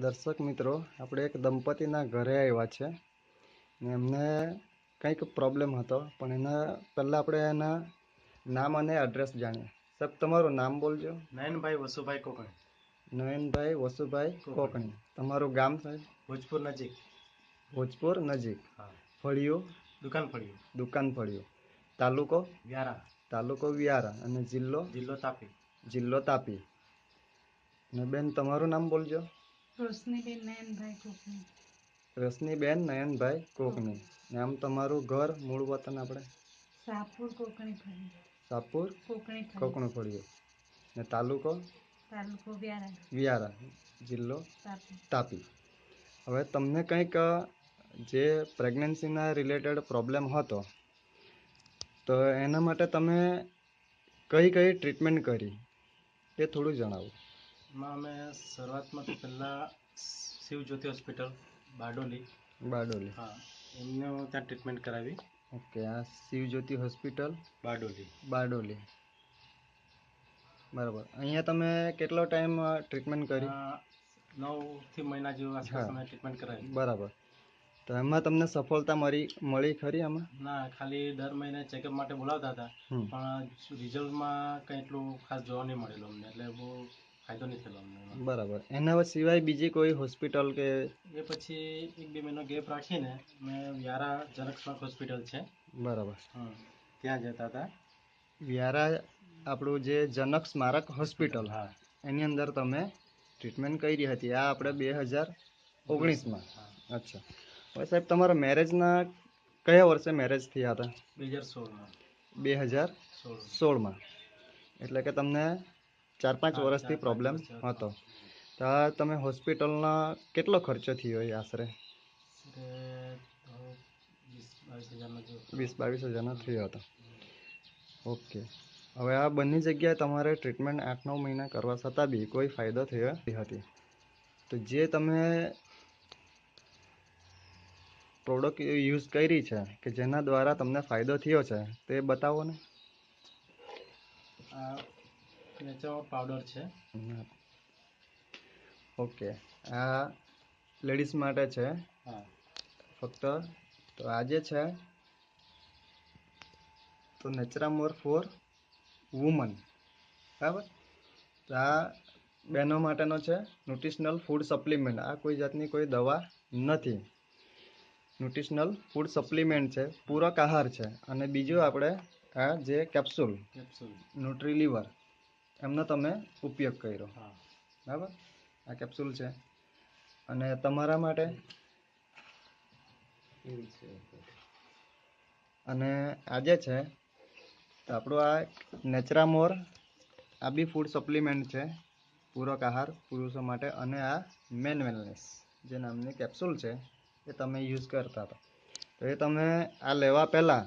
દર્શક મિત્રો આપણે એક દંપતીના ઘરે આવ્યા છે ને એમને કંઈક પ્રોબ્લેમ હતો પણ એના પહેલાં આપણે એના નામ અને એડ્રેસ જાણીએ. સાહેબ તમારું નામ બોલજો. નયનભાઈ વસુભાઈ કોકણી. નયનભાઈ વસુભાઈ કોકણી. તમારું ગામ સાહેબ? ભોજપુર નજીક. ભોજપુર નજીક. હા. ફળિયું? દુકાન ફળિયું. દુકાન ફળિયું. તાલુકો? વ્યારા. તાલુકો વ્યારા. અને જિલ્લો? જિલ્લો તાપી. જિલ્લો તાપી. ને બેન તમારું નામ બોલજો. રોશનીબેન નયનભાઈ કોકણી રશ્મિબેન નયનભાઈ કોકણી ને આમ તમારું ઘર મૂળ વતન આપણે? સાપુર કોકણી ફળી સાપુર કોકણી ફળી કોકણું ફળિયું. ને તાલુકો? તાલુકો વ્યારા. વિયારા. જિલ્લો? તાપી. તાપી. હવે તમને કંઈક જે પ્રેગ્નન્સીના રિલેટેડ પ્રોબ્લેમ હતો તો એના માટે તમે કઈ કઈ ટ્રીટમેન્ટ કરી તે થોડું જણાવો. એમાં અમે શરૂઆતમાં તો પહેલાં શિવજ્યોતિ હોસ્પિટલ બારડોલી. બારડોલી. હા એમને ત્યાં ટ્રીટમેન્ટ કરાવી. ઓકે આ શિવજ્યોતિ હોસ્પિટલ બારડોલી. બારડોલી. બરાબર. અહીંયા તમે કેટલો ટાઈમ ટ્રીટમેન્ટ કરી? નવ નવથી મહિના જેવું આસપાસ અમે ટ્રીટમેન્ટ કરાવી. બરાબર. તો એમાં તમને સફળતા મળી મળી ખરી આમાં? ના ખાલી દર મહિને ચેકઅપ માટે બોલાવતા હતા. પણ રિઝલ્ટમાં કંઈ એટલું ખાસ જોવા નહીં મળેલું અમને. એટલે બહુ ફાયદો નહીં થયેલો અમને બરાબર. એના સિવાય બીજી કોઈ હોસ્પિટલ કે એ પછી એક બે મહિનો ગેપ રાખીને મેં વ્યારા જનકસ્મારક હોસ્પિટલ છે. બરાબર. ત્યાં જતા હતા. વ્યારા આપણું જે જનક સ્મારક હોસ્પિટલ હા એની અંદર તમે ટ્રીટમેન્ટ કરી હતી. આ આપણે બે હજાર ઓગણીસમાં. અચ્છા. હવે સાહેબ તમારા મેરેજના કયા વર્ષે મેરેજ થયા હતા? બે હજાર સોળમાં. બે હજાર સોળમાં. એટલે કે તમને ચાર પાંચ વર્ષથી પ્રોબ્લેમ હતો. તો તમે હોસ્પિટલના કેટલો ખર્ચો થયો એ આશરે? વીસ બાવીસ હજારનો થયો હતો. ઓકે. હવે આ બંને જગ્યાએ તમારે ટ્રીટમેન્ટ આઠ નવ મહિના કરવા છતાં બી કોઈ ફાયદો થયો હતી તો જે તમે પ્રોડક્ટ યુઝ કરી છે કે જેના દ્વારા તમને ફાયદો થયો છે તે બતાવો ને. આ પાવડર છે. ઓકે આ લેડીઝ માટે છે. હા. ફક્ત તો આજે છે તો નેચરામોર ફોર વુમન. બરાબર? તો આ બહેનો માટેનો છે ન્યુટ્રિશનલ ફૂડ સપ્લિમેન્ટ. આ કોઈ જાતની કોઈ દવા નથી. ન્યુટ્રિશનલ ફૂડ સપ્લિમેન્ટ છે. પૂરક આહાર છે. અને બીજું આપણે આ જે કેપ્સ્યુલ કેપ્સ્યુલ. ન્યુટ્રીલિવર એમનો તમે ઉપયોગ કર્યો. બરાબર? આ કેપ્સ્યુલ છે. અને તમારા માટે? અને આજે છે તો આપણું આ નેચરામોર આ બી ફૂડ સપ્લિમેન્ટ છે પૂરક આહાર પુરુષો માટે અને આ મેન વેલનેસ જે નામની કેપ્સ્યુલ છે એ તમે યુઝ કરતા હતા. તો એ તમે આ લેવા પહેલાં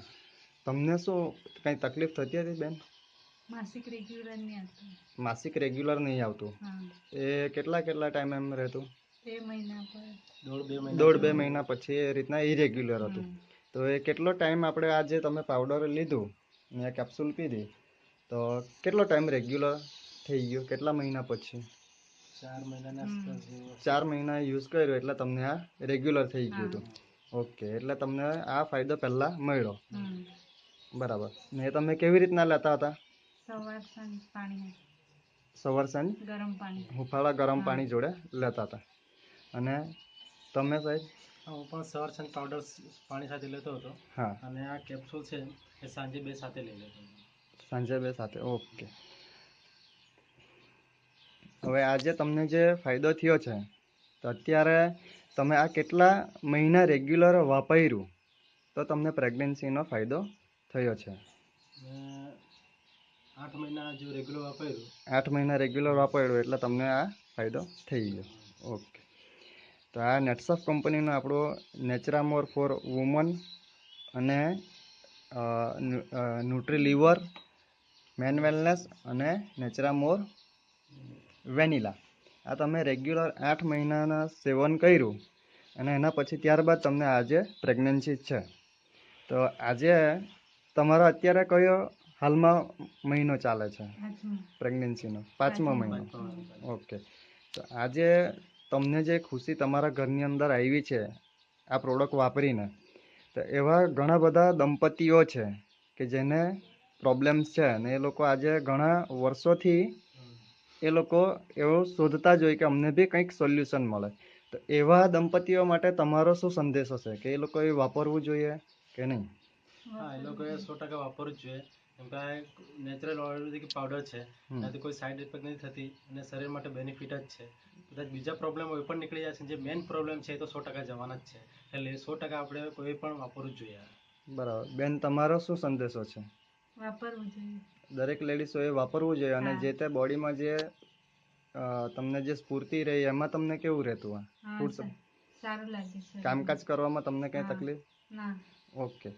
તમને શું કંઈ તકલીફ થતી હતી બેન? માસિક રેગ્યુલર નહીં આવતું. માસિક રેગ્યુલર નહીં આવતું. એ કેટલા કેટલા ટાઈમ એમ રહેતું? બે મહિના પર. દોઢ બે મહિના પછી એ રીતના ઇરેગ્યુલર હતું. તો એ કેટલો ટાઈમ આપણે આ જે તમે પાવડર લીધું ને કેપ્સ્યુલ પીધી તો કેટલો ટાઈમ રેગ્યુલર થઈ ગયો? કેટલા મહિના પછી? ચાર મહિનાના ચાર મહિના યુઝ કર્યો એટલે તમને આ રેગ્યુલર થઈ ગયું હતું. ઓકે એટલે તમને આ ફાયદો પહેલાં મળ્યો. બરાબર. ને એ તમે કેવી રીતના લેતા હતા? સવાર સાંજ પાણી. સવાર સાંજ? ગરમ પાણી. હુંફાળા ગરમ પાણી જોડે લેતા હતા. અને તમે સાહેબ? હું પણ સવાર સાંજ પાવડર પાણી સાથે લેતો હતો. હા. અને આ કેપ્સ્યુલ છે એ સાંજે બે સાથે લઈ લેતો સાંજે બે સાથે ઓકે. હવે આજે તમને જે ફાયદો થયો છે તો અત્યારે તમે આ કેટલા મહિના રેગ્યુલર વાપર્યું? તો તમને પ્રેગ્નન્સીનો ફાયદો થયો છે. આઠ મહિના રેગ્યુલર વાપર્યું? આઠ મહિના રેગ્યુલર વાપર્યું એટલે તમને આ ફાયદો થઈ ગયો. ઓકે. તો આ નેટસફ કંપનીનો આપણો નેચરામોર ફોર વુમન અને ન્યુટ્રીલિવર મેન વેલનેસ અને નેચરામોર વેનીલા આ તમે રેગ્યુલર આઠ મહિનાના સેવન કર્યું અને એના પછી ત્યારબાદ તમને આજે પ્રેગ્નન્સી છે. તો આજે તમારો અત્યારે કયો હાલમાં મહિનો ચાલે છે. પ્રેગ્નન્સીનો પાંચમો મહિનો. ઓકે તો આજે તમને જે ખુશી તમારા ઘરની અંદર આવી છે આ પ્રોડક્ટ વાપરીને તો એવા ઘણા બધા દંપતીઓ છે કે જેને પ્રોબ્લેમ્સ છે અને એ લોકો આજે ઘણા વર્ષોથી એ લોકો એવું શોધતા જ હોય કે અમને બી કંઈક સોલ્યુશન મળે. તો એવા દંપતીઓ માટે તમારો શું સંદેશ હશે કે એ લોકોએ વાપરવું જોઈએ કે નહીં? હા એ લોકોએ સો ટકા વાપરવું જ જોઈએ. કેમ કે આ નેચરલ આયુર્વેદિક પાવડર છે. એનાથી કોઈ સાઈડ ઇફેક્ટ નથી થતી અને શરીર માટે બેનિફિટ જ છે. કદાચ બીજા પ્રોબ્લેમ હોય પણ નીકળી જાય છે. જે મેઇન પ્રોબ્લેમ છે એ તો સો ટકા જવાના જ છે. એટલે સો ટકા આપણે કોઈ પણ વાપરવું જ જોઈએ બરાબર. બેન તમારો શું સંદેશો છે? વાપરવું જોઈએ. દરેક લેડીઝોએ વાપરવું જોઈએ અને જે તે બોડીમાં જે તમને જે સ્ફૂર્તિ રહી એમાં તમને કેવું રહેતું આ? સારું લાગે છે. કામકાજ કરવામાં તમને કઈ તકલીફ? ના. ઓકે.